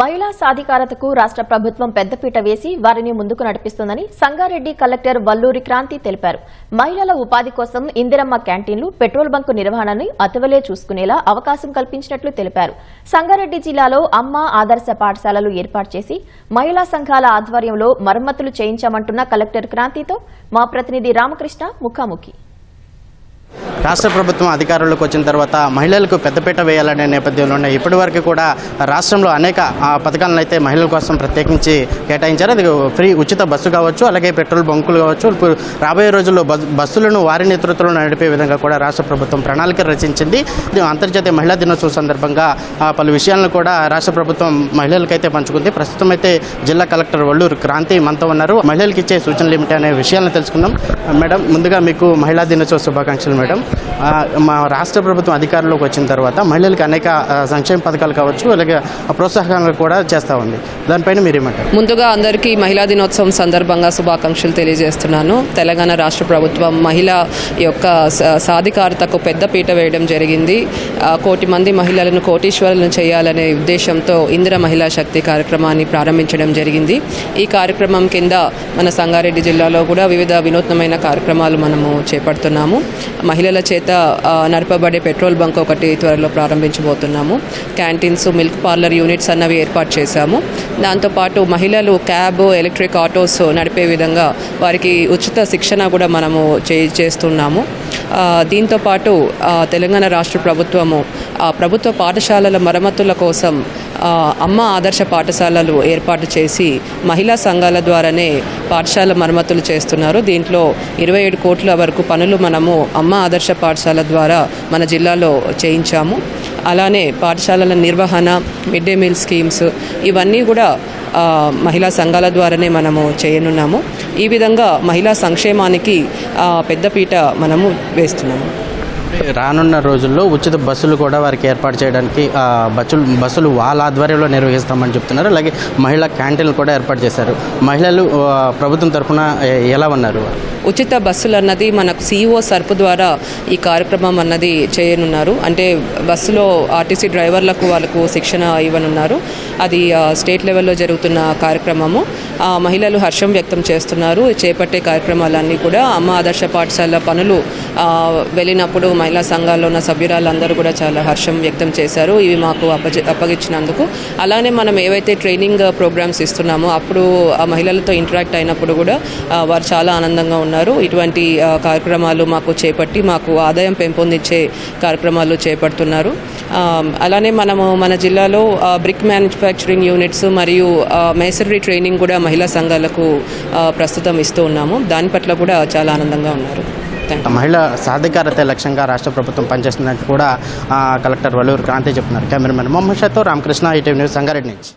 మహిళా సాధికారతకు రాష్ట్ర ప్రభుత్వం పెద్దపీట వేసి వారిని ముందుకు నడిపిస్తోందని సంగారెడ్డి కలెక్టర్ వల్లూరి క్రాంతి తెలిపారు. మహిళల ఉపాధి కోసం ఇందిరమ్మ క్యాంటీన్లు పెట్రోల్ బంకు నిర్వహణని అతవలే చూసుకునేలా అవకాశం కల్పించినట్లు తెలిపారు. సంగారెడ్డి జిల్లాలో అమ్మ ఆదర్శ పాఠశాలలు ఏర్పాటు చేసి మహిళా సంఘాల ఆధ్వర్యంలో మరమ్మతులు చేయించామంటున్న కలెక్టర్ క్రాంతితో మా ప్రతినిధి రామకృష్ణ ముఖాముఖి. రాష్ట్ర ప్రభుత్వం అధికారంలోకి వచ్చిన తర్వాత మహిళలకు పెద్దపీట వేయాలనే నేపథ్యంలోనే ఇప్పటి వరకు కూడా రాష్ట్రంలో అనేక పథకాలను అయితే మహిళల కోసం ప్రత్యేకించి కేటాయించారు. అది ఫ్రీ ఉచిత బస్సు కావచ్చు అలాగే పెట్రోల్ బంకులు కావచ్చు. ఇప్పుడు రాబోయే రోజుల్లో బస్సులను వారి నేతృత్వంలో నడిపే విధంగా కూడా రాష్ట్ర ప్రభుత్వం ప్రణాళిక రచించింది. అంతర్జాతీయ మహిళా దినోత్సవం సందర్భంగా పలు విషయాలను కూడా రాష్ట్ర ప్రభుత్వం మహిళలకైతే పంచుకుంది. ప్రస్తుతం అయితే జిల్లా కలెక్టర్ వల్లూరు క్రాంతి మనతో ఉన్నారు. మహిళలకు ఇచ్చే సూచనలు ఏమిటి అనే విషయాలను తెలుసుకుందాం. మేడం ముందుగా మీకు మహిళా దినోత్సవ శుభాకాంక్షలు మేడం. మా రాష్ట్ర ప్రభుత్వం అధికారంలోకి వచ్చిన తర్వాత మహిళలకు అనేక సంక్షేమ పథకాలు కావచ్చు అలాగే ప్రోత్సాహకాలు కూడా చేస్తూ ఉంది. దానిపైన మీరేమంటారు ముందుగా అందరికీ మహిళా దినోత్సవం సందర్భంగా శుభాకాంక్షలు తెలియజేస్తున్నాను. తెలంగాణ రాష్ట్ర ప్రభుత్వం మహిళ యొక్క సాధికారతకు పెద్ద పీట వేయడం జరిగింది. కోటి మంది మహిళలను కోటీశ్వరులను చేయాలనే ఉద్దేశంతో ఇందిర మహిళా శక్తి కార్యక్రమాన్ని ప్రారంభించడం జరిగింది. ఈ కార్యక్రమం కింద మన సంగారెడ్డి జిల్లాలో కూడా వివిధ వినూత్నమైన కార్యక్రమాలు మనము చేపడుతున్నాము. మహిళల చేత నడపబడే పెట్రోల్ బంక్ ఒకటి త్వరలో ప్రారంభించబోతున్నాము. క్యాంటీన్స్ మిల్క్ పార్లర్ యూనిట్స్ అన్నవి ఏర్పాటు చేశాము. దాంతోపాటు మహిళలు క్యాబ్ ఎలక్ట్రిక్ ఆటోస్ నడిపే విధంగా వారికి ఉచిత శిక్షణ కూడా మనము చే చేస్తున్నాము. దీంతోపాటు తెలంగాణ రాష్ట్ర ప్రభుత్వము ఆ, ప్రభుత్వ పాఠశాలల మరమ్మతుల కోసం అమ్మ ఆదర్శ పాఠశాలలు ఏర్పాటు చేసి మహిళా సంఘాల ద్వారానే పాఠశాల మరమ్మతులు చేస్తున్నారు. దీంట్లో ఇరవై ఏడు కోట్ల వరకు పనులు మనము అమ్మ ఆదర్శ పాఠశాల ద్వారా మన జిల్లాలో చేయించాము. అలానే పాఠశాలల నిర్వహణ మిడ్ డే మీల్ స్కీమ్స్ ఇవన్నీ కూడా మహిళా సంఘాల ద్వారానే మనము చేయనున్నాము. ఈ విధంగా మహిళా సంక్షేమానికి పెద్దపీట మనము వేస్తున్నాము. రానున్న రోజుల్లో ఉచిత బస్సులు కూడా వారికి ఏర్పాటు చేయడానికి బస్సులు బస్సులు వాళ్ళ ఆధ్వర్యంలో నిర్వహిస్తామని చెప్తున్నారు. అలాగే మహిళా క్యాంటీన్లు కూడా ఏర్పాటు చేశారు. మహిళలు ప్రభుత్వం తరఫున ఎలా ఉన్నారు ఉచిత బస్సులు అన్నది మనకు సిఇఓ సర్పు ద్వారా ఈ కార్యక్రమం అన్నది చేయనున్నారు. అంటే బస్సులో ఆర్టీసీ డ్రైవర్లకు వాళ్ళకు శిక్షణ ఇవ్వనున్నారు. అది స్టేట్ లెవెల్లో జరుగుతున్న కార్యక్రమము. మహిళలు హర్షం వ్యక్తం చేస్తున్నారు. చేపట్టే కార్యక్రమాలన్నీ కూడా అమ్మ ఆదర్శ పాఠశాల పనులు వెళ్ళినప్పుడు మహిళా సంఘాల్లో ఉన్న సభ్యురాలందరూ కూడా చాలా హర్షం వ్యక్తం చేశారు. ఇవి మాకు అప్పజ అప్పగించినందుకు. అలానే మనం ఏవైతే ట్రైనింగ్ ప్రోగ్రామ్స్ ఇస్తున్నామో అప్పుడు ఆ మహిళలతో ఇంటరాక్ట్ అయినప్పుడు కూడా వారు చాలా ఆనందంగా ఉన్నారు. ఇటువంటి కార్యక్రమాలు మాకు చేపట్టి మాకు ఆదాయం పెంపొందించే కార్యక్రమాలు చేపడుతున్నారు. అలానే మనము మన జిల్లాలో బ్రిక్ మ్యానుఫ్యాక్చరింగ్ యూనిట్స్ మరియు మేసరీ ట్రైనింగ్ కూడా మహిళా సంఘాలకు ప్రస్తుతం ఇస్తూ ఉన్నాము. దాని పట్ల కూడా చాలా ఆనందంగా ఉన్నారు. మహిళా మహిళ సాధికారత లక్ష్యంగా రాష్ట్ర ప్రభుత్వం పనిచేస్తున్నట్టు కూడా కలెక్టర్ వల్లూరు క్రాంతి చెప్తున్నారు. కెమెరామెన్ మొహమ్మద్ షాతో రామకృష్ణ ఈటీవీ న్యూస్ సంగారెడ్డి నుంచి.